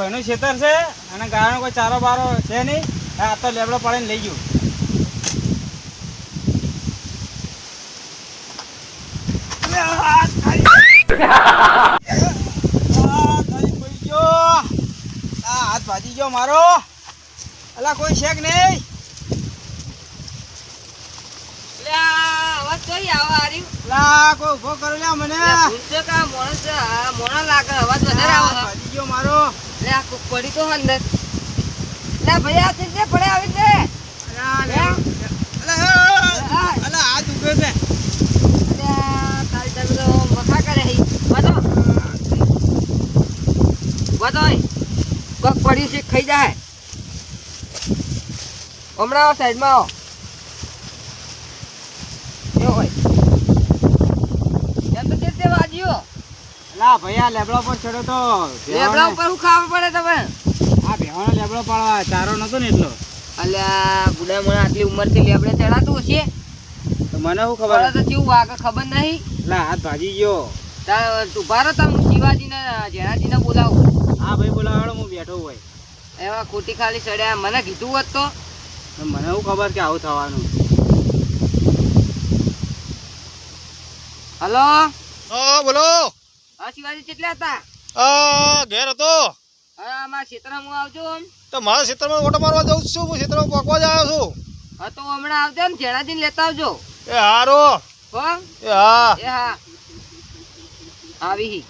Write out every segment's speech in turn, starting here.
ભાઈનું ખેતર છે અને ગાયનો કોઈ ચારો બારો છે નહીં. આ તો લેબડો પાડીને લઈ ગયું. હાથ ભાજી મારો. અલા કોઈ શેક નહીં. કઈ લા કોઈ ઊભો કરો મને. માણસ મોણા લાગે અવાજ વધારે આવે. ભાજી ગયો મારો. લે આ કોક પડી તો અંદર. લે ભાઈ આ ચીજ પડે આવી અલા. અલા, અલા, અલા, હાથ ઊભો છે. લે આ તારી તમે તો મખા કરે હી. વાતો વાતો. કોક પડ્યું છે ખાઈ જાય. હમણાં સાઈડમાં આવો એવું હોય એમ તો તે તે વાજ્યો ભાઈ આ લેબડો પર ચડો તો. લેબડા ઉપર શું ખાવા પડે તમે? આ ભેવાનો લેબડો પાડવા. ચારો નતો ને એટલો. અલ્યા ગુડા મને આટલી ઉંમરથી લેબડે ચડાતું હશે? તો મને શું ખબર? તો કેવું વાગે ખબર નહીં. લા હાથ ભાજી ગયો. તાર રહો તમે શિવાજીને જયરાજીને બોલાવું. હા ભાઈ બોલાવાડો હું બેઠો હોય. એવા ખોટી ખાલી ચડ્યા મને કીધું હોત તો. તો મને શું ખબર કે આવું થવાનું? હલો? હા બોલો. હા શિવાજી કેટલા હતા. આ ઘેર હતો? હા અમારા ક્ષેત્રમાં હું આવજો આમ. તો મારા ક્ષેત્રમાં ઓટો મારવા જાઉં છું હું ક્ષેત્રમાં પકવા જ આવ્યો છું. હા તો હમણાં આવજો ને લેતા આવજો. એ હારો. હો? એ હા. એ હા. આવી હી.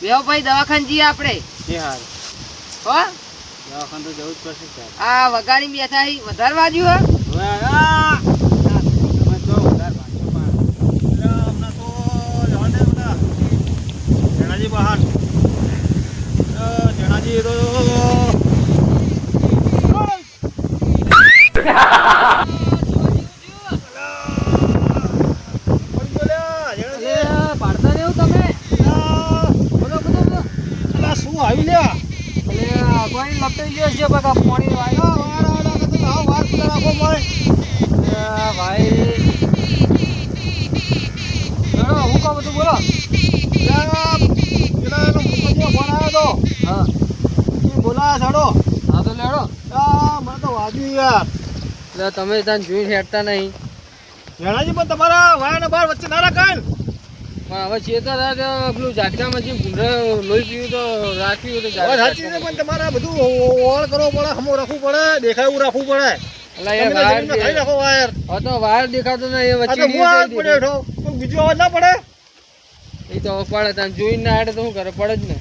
બેહો ભાઈ દવાખાન જઈએ આપણે. એ હા હો? દવાખાને તો જવું જ પડશે આ વગાડી બેઠા હી. વધારે વાજ્યું હે હવે આ તમે જો વધારે ભાગ્યો પણ એટલે હમણાં તો જવા દે બધા જેણાજી બહાર અ, જેણાજી તો પડી ગયો લ્યા, જેણાજી. પાડતા નહીં તમે અલા, બોલો બોલો બોલો અલા, શું આવી લ્યા અલે કોઈ લપટાઈ ગયો છે બકા પાણી વાય આ વાર આડા કરતો તો આવો વાર ખુલ્લા રાખો મારે ભાઈ ચલો હું કહું બધું બોલો લ્યા, પેલા એનો મુકદ્દમો ફોન આવ્યો તો હા એ બોલાયા હા તો લેડો. આ મને તો વાગ્યું યાર. એટલે તમે ત્યાં જોઈ હેડતા નહીં. જેણાજી પણ તમારા વાયા ને બાર વચ્ચે ના રાખાય પણ હવે તો પેલું ઝાટકામાં જે ભૂંડે લોહી પીવું તો રાખ્યું તો સાચી પણ તમારે બધું ઓળ કરવો પડે હમો રાખવું પડે દેખાય રાખવું પડે. વાયર રાખો વાયર. હવે તો વાયર દેખાતો નહીં એ વચ્ચે બીજો અવાજ ના પડે? એ તો પડે જોઈને ના હેડે તો શું કરે? પડે જ ને.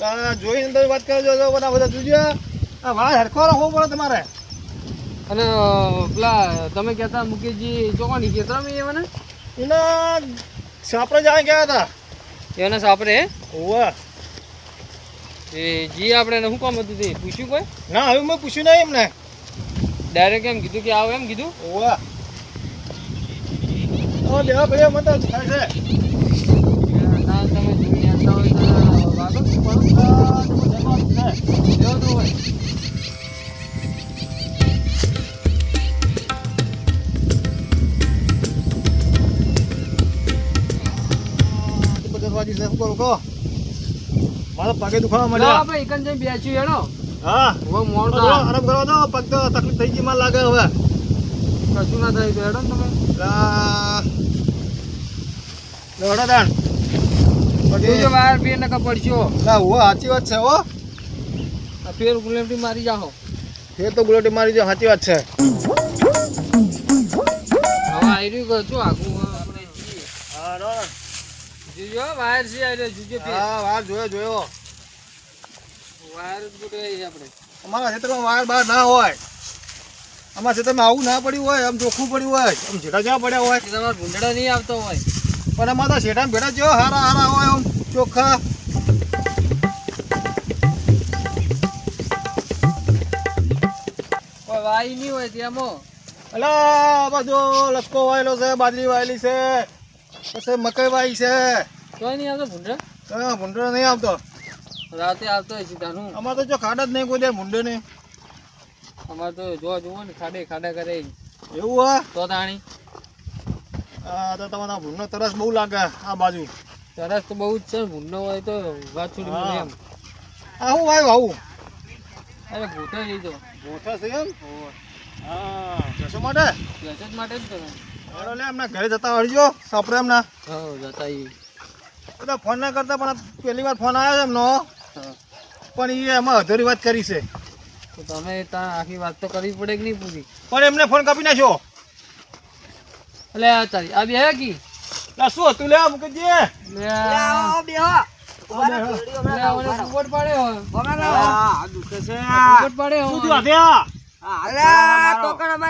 જોઈને અંદર વાત કરો છો તો બધા બધા જોજો. આ વાયર હરખો રાખવો પડે તમારે. અને પેલા તમે કહેતા મુકેશજી ચોકવાની ખેતરામાં એ મને એના સાપરે જાય ગયા હતા. એના સાપરે ઓવા એ જી આપણે એને શું કામ હતું તે? પૂછ્યું કોઈ? ના હવે મેં પૂછ્યું નહીં એમને. ડાયરેક્ટ એમ કીધું કે આવો એમ કીધું? ઓવા લેવા ભાઈ મને તો થાય છે ના તમે જોઈને આવતા હોય તો વાગો જ પડો. આ તો મને જમવાનું છે. લેવો તો હોય બધી બાજુ છે શું કરું કહો મારા પગે દુખાવા મળ્યા આપણે એકન જઈને હા. હવે તો આરામ કરવા દો પગ તો તકલીફ થઈ ગઈ લાગે હવે. કશું ના થાય તો હેડો તમે. લા. લેવડો દાણ. હો સાચી વાત છે હો. ફેર ગુલેટી મારી જાહો. ફેર તો ગુલેટી મારી જાઓ સાચી વાત છે. હવે આવી રહ્યું છું આગું આપણે હા જોજો વાયર છે આ જોજો હા વાર જોયો જોયો. વાયર જ છે આપણે. અમારા ક્ષેત્રમાં વાયર બહાર ના હોય. અમારા ખેતરમાં આવું ના પડ્યું હોય આમ ચોખ્ખું પડ્યું હોય આમ જેટા જેવા પડ્યા હોય. ભૂંડડા નહીં આવતો હોય. પણ અમારા તો શેઠા ભેડા જેવા હારા હારા હોય આમ ચોખ્ખા. વાઈ નહીં હોય તેમાં અલા બધો લસકો વાયેલો છે બાજરી વાયેલી છે પછી મકાઈ વાઈ છે. કોઈ નહીં આવતો ભૂંડો? તો ભૂંડો નહીં આવતો. રાતે આવતો હોય સીધાનું અમારે તો જો ખાડ જ નહીં કોઈ દે ભૂંડો નહીં. અમારે તો જો જુઓ ને ખાડે ખાડા કરે એવું હા તો તાણી. આ તો તમારા ભૂંડનો તરસ બહુ લાગે આ બાજુ. તરસ તો બહુ જ છે ભૂંડો હોય તો વાત. મળે એમ. આ હું આવ્યું આવું? અરે ભૂતો જઈ તો મોટા છે એમ? હા જશો માટે? જશો જ માટે જ તમે. હેડો લે એમના ઘરે જતા વળજો સાપરે એમના હા જતા ઈ બધા ફોન ના કરતા પણ પહેલી વાર ફોન આવ્યો છે એમનો પણ એ એમાં અધૂરી વાત કરી છે. તો તમે ત્યાં આખી વાત તો કરવી પડે કે નહીં પૂરી? પણ એમને ફોન કાપી નાખ્યો. એટલે આ તારી આ બે કી? લા શું હતું? લે મૂકી લે આ- લે આ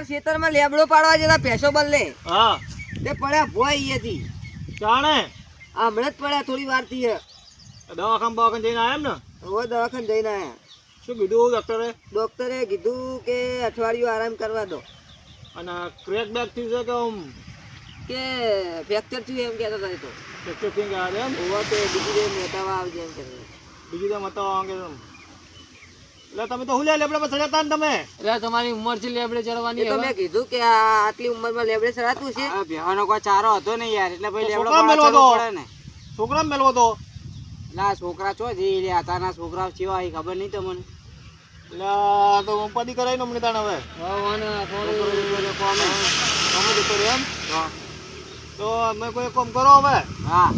ખેતરમાં લેબડો પાડવા જતા ભેંસો બદલે. હા. તે પડ્યા ભોયથી જાણે? હમણાં જ પડ્યા થોડી વારથી દવાખાન બવાખાન જઈને આયા એમ ને? હવે દવાખાને જઈને આયા. શું કીધું ડોક્ટરે ડોક્ટરે કીધું કે અઠવાડિયું આરામ કરવા દો. અને ક્રેક બેક થયું છે કે કે ફ્રેક્ચર થયું એમ કહેતા હતા એ તો. ફ્રેક્ચર થઈ ગયા એમ? હોવા તો બીજી day મહેતાવા આવજે એમ કહેતા બીજી બીજું મતાવા મતો એમ. એટલે તમે તો હુલે લેબડે પર ચડ્યા ને તમે? એટલે તમારી ઉંમર છે લેબડે ચડવાની તો મેં કીધું કે આટલી ઉંમરમાં લેબડે ચડાતું છે. આ બેહવાનો કોઈ ચારો હતો ને યાર એટલે ભાઈ લેબડો છોકરા મેલવો તો. ને. છોકરા મેલવો તો. એટલે છોકરા છો જે એટલે આતાના છોકરા કેવા એ ખબર નહીં તમને. એટલે તો ઉપાધિ કરાવી ને મને તાણ હવે. ફોન એમ? તો અમે કોઈ કામ કરો હવે. હા.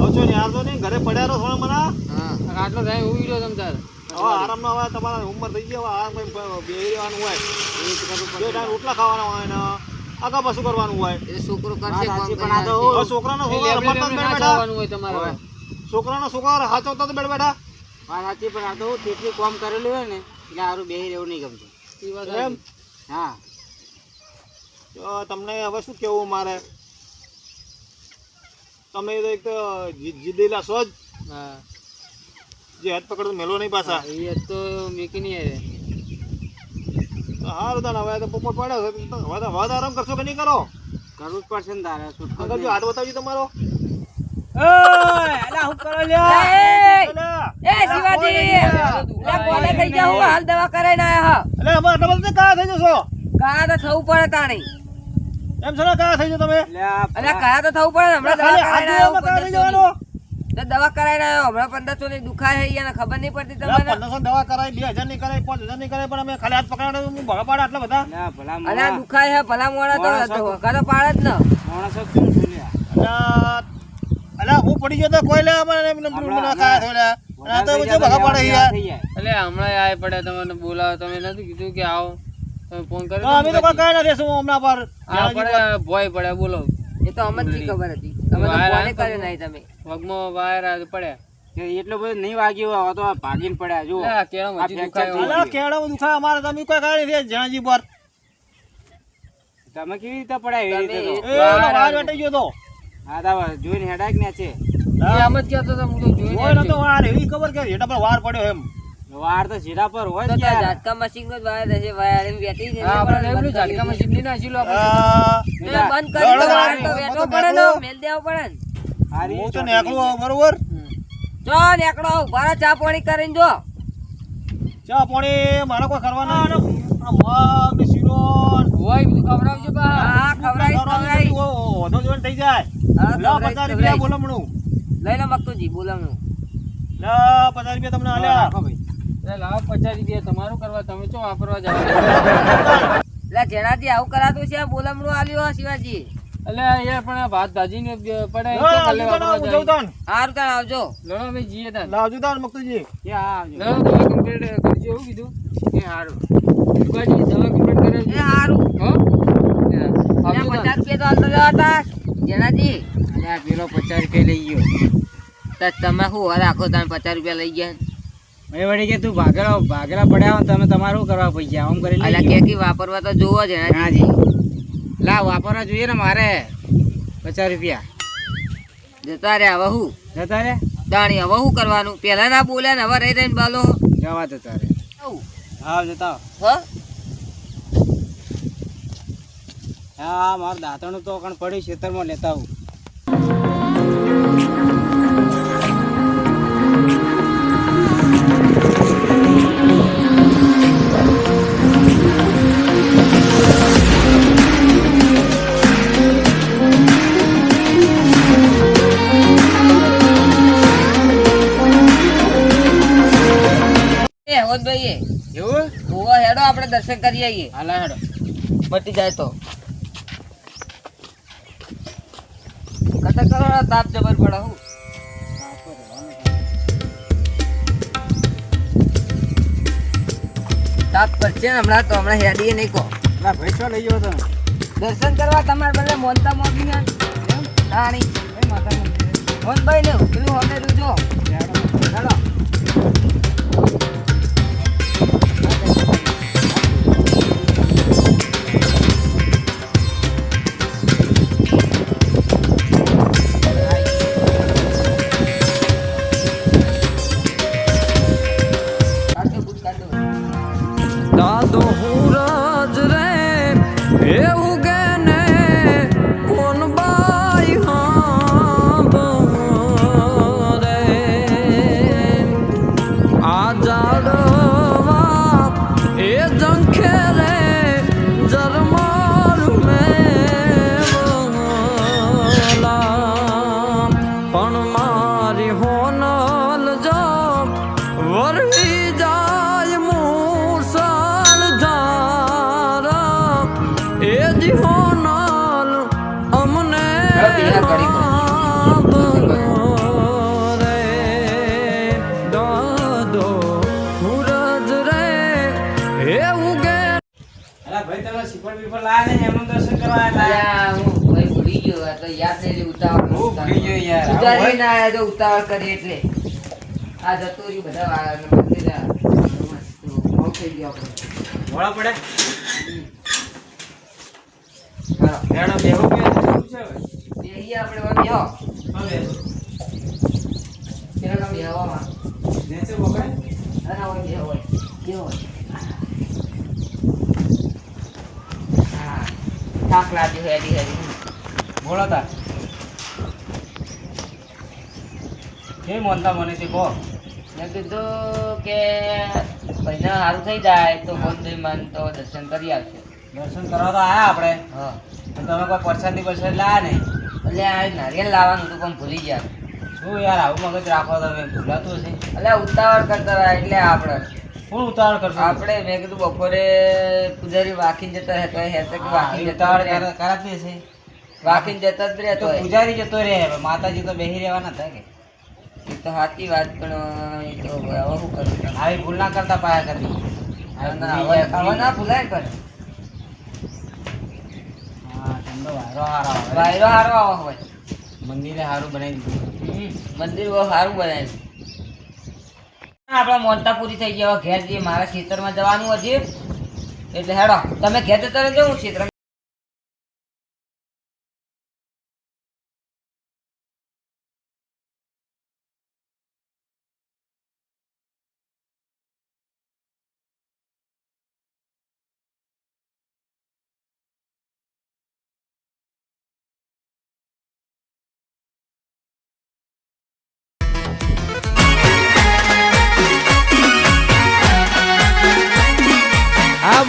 આવજો ને યાર તો નહીં ઘરે પડ્યા રહો થોડા મને. હા. આટલો થાય હું રહ્યો તમ તારે. હવે આરામ હવે તમારા ઉંમર થઈ ગઈ હવે આરામ કઈ બે રહેવાનું હોય. બે ટાઈમ રોટલા ખાવાના હોય ને આગા પાછું કરવાનું હોય. એ છોકરો કરશે પણ આ તો છોકરાનો છોકરા લેબડે રમતા લેબડે જ ના બેઠા જવાનું હોય તમારે. છોકરાનો છોકરા હાચવતા તો બેઠ બેઠા. હા સાચી પણ આ તો તેટલી કોમ કરેલું હોય ને એટલે સારું બેહી રહેવું નહીં ગમતું. હા. તમને હવે શું કેવું મારે? તમે તો એક તો જીદેલા છો જ. હા. જે હાથ પકડતો મેલો નહીં પાછા. એ તો મેકી નહીં આવે તો હારું તાણ હવે તો પોપટ પડ્યો હવે તો હવે તો આરામ કરશો કે નહીં કરો? કરવું જ પડશે ને તારે છૂટકો આગળ જો હાથ બતાવજો તમારો. એ શિવાજી. લે કોને થઈ જાવ હાલ દવા કરાઈને આયા એટલે હવે ડબલ ને થઈ જશો? કા તો થવું પડે તાણી. એમ છો કયા થઈ જાવ તમે? અરે કયા તો થવું પડે હમણાં દવા ની. તો કરાઈને આવ્યો. હમણાં પંદરસો ની દુખાય છે એને ખબર નહીં પડતી તમને. પંદરસો દવા કરાય બે હજારની કરાય પાંચ હજારની કરાય પણ અમે ખાલી હાથ પકડાડે હું ભગા પાડે આટલા બધા? મોણા- દુખાય છે ભલા મોણા મોણા તો. ઘરે પાડે જ ને. માણસો કેમ અલ્યા હું પડી ગયો તો કોઈ લે અમારે થયો લે અને આ તો બધું ભગા પાડે યાર. એટલે હમણાં આય પડે તમને બોલાવો તમે નથી કીધું કે આવો? ફોન તો કર્યો અમે તો કઈ નથી શું હમણાં પર આપણે ભોય પડે બોલો. એ તો અમને જ ખબર હતી. તમે તો ફોને તો કર્યો નહીં તમે. પગમાં વાયર આ પડ્યા. એટલો બધો નહીં વાગ્યો હવે તો ભાગીને પડ્યા જો આ દુખાય એવું. દુખાય અમારે તમે કોઈ કઈ દે જણાજી પર. તમે કેવી રીતે પડ્યા એવી રીતે તો? એ વાર ગયો તો. હા તા જોઈને હેડાક ને છે? એ આમ જ કહેતો હતો હું તો જોઈ નતો વાર એવી ખબર કે હેડા પર વાર પડ્યો એમ. વાર તો જીરા પર હોય તો. ઝાટકા મશીન નો વાર છે વાર એમ વેટી છે હા આપણે એટલે બંધ ઝાટકા કરી ની નાખી લો આપણે. બંધ કરી દો, વાર તો વેઠવો પડે ને. મેલ દેવો પડે ને. હારી હું તો નેકળો બરોબર. જો નેકળો ઊભા ચા પાણી કરીને જો. ચા પાણી મારે કોઈ કરવાના ને આ મગ ને શીરો હોય બધું ખવડાવજો બા. હા ખવડાવી ખવડાવીશ ઓધો જોન થઈ જાય. લો લા ખવડાવીશ, પચાસ રૂપિયા ખવડાવીશ. બોલમણું. લઈ લો મકતુજી બોલમણું. લો પચાસ રૂપિયા તમને આલ્યા. ભાઈ. લાવો પચાસ રૂપિયા તમારું કરવા તમે ચો વાપરવા જાવ? એટલે જેનાથી આવું કરાતું છે બોલામણું આલ્યો શિવાજી. એટલે એ પણ ભાત પડે તાણ. જાઉં તાણ. હારું તાણ આવજો. લડો ભાઈ જીએ તાન લાવજો તાણ, મકતુજી. કે આવજો. લડો દવા કમ્પ્લીટ કરજો એવું કીધું? કે હારું. ભુવાજી, દવા કમ્પ્લીટ કરે એ હારું. હો. પચાસ રૂપિયા તો જવા હતા જેનાજી આ પેલો પચાસ રૂપિયા લઈ ગયો. તમે શું રાખો તમે પચાસ રૂપિયા લઈ ગયા. મેં વળી કે તું ભાગેલા ભાગેલા પડ્યા હોય તમે તમારું કરવા પૈસા આમ કરી અલ્યા કે કે વાપરવા તો જોવો જ હાજી લા વાપરવા જોઈએ ને મારે. પચાસ રૂપિયા. જતા રે હવે હું? જતા રે દાણી હવે હું કરવાનું? પેલા ના બોલ્યા ને હવે રહી રહીને બાલો. જવા જતા રે હા જતા. હો? હા મારું દાંતણું તો કણ પડ્યું ખેતરમાં લેતા આવું. દર્શન કરી આવીએ. હાલા હેડો મટી જાય તો. કટક કરો તાપ જબર પડે હું. તાપ પડશે હમણાં તો હમણાં હેડીએ નહીં કહો. ના ભાઈ છો લઈ ગયો તમે. દર્શન કરવા તમારે બદલે મોનતા મોગી રાણી. મોહનભાઈ ને પેલું હમેલું જો. હેડો. એવું અલા ભાઈ તમે શ્રીફળ બીફળ લાયા નહીં એમનું દર્શન કરવા આયા હું ભાઈ ભૂલી ગયો આ તો યાદ નહીં ઉતાવળ હું ભૂલી ગયો યાર. આવું ના આયા તો ઉતાવળ કરી એટલે આ જતો રહ્યું બધા વાળાનું મંદિર. થઈ ગયો આપણે. પડે. બેહો કે શું છે આપણે બેહો. હા, બેસો. પેલા કામ બેહવામાં. નેચે બોકાય? ના, ના, હોય બેહો હોય. બેહો હોય. હા. થાક લાગ્યો હેડી હેડી. બોલો તા કેવી મોનતા મને તે કહો મેં કીધું કે ભાઈને સારું થઈ જાય તો ગોમતી મન તો દર્શન કરી આવશે. દર્શન કરવા તો આયા આપણે. હા. તમે કોઈ પરસાદી પરસાદ લાયા નહીં? એટલે આ નારિયેલ લાવવાનું હતું પણ ભૂલી ગયા. શું યાર આવું મગજ રાખો તમે ભૂલાતું હશે. એટલે ઉતાવળ કરતા એટલે આપણે. કોણ ઉતાવળ કરશો. આપણે મેં કીધું બપોરે પૂજારી વાકીને જતા રહેતો એ હેસે કે વાકીને રહે. કરા- કરાતી હશે. વાકીને જતા જ તો રહેતો પૂજારી જતો રહે માતાજી તો બેહી રહેવાના હતા કે. એ તો સાચી વાત પણ એ તો હવે શું કરું આવી ભૂલ ના કરતા પાયા કરી હવે ના ભૂલાય પણ. વાયરો હારો આવે. હોય મંદિરે સારું બનાવી દીધું. મંદિર બહુ સારું બનાવ્યું. આપણા મોનતા પૂરી થઈ ગયા. ઘેર જઈએ. મારા ખેતરમાં જવાનું હજી. એટલે હેડો, તમે ઘેર જતા રહેજો હું ખેતરમાં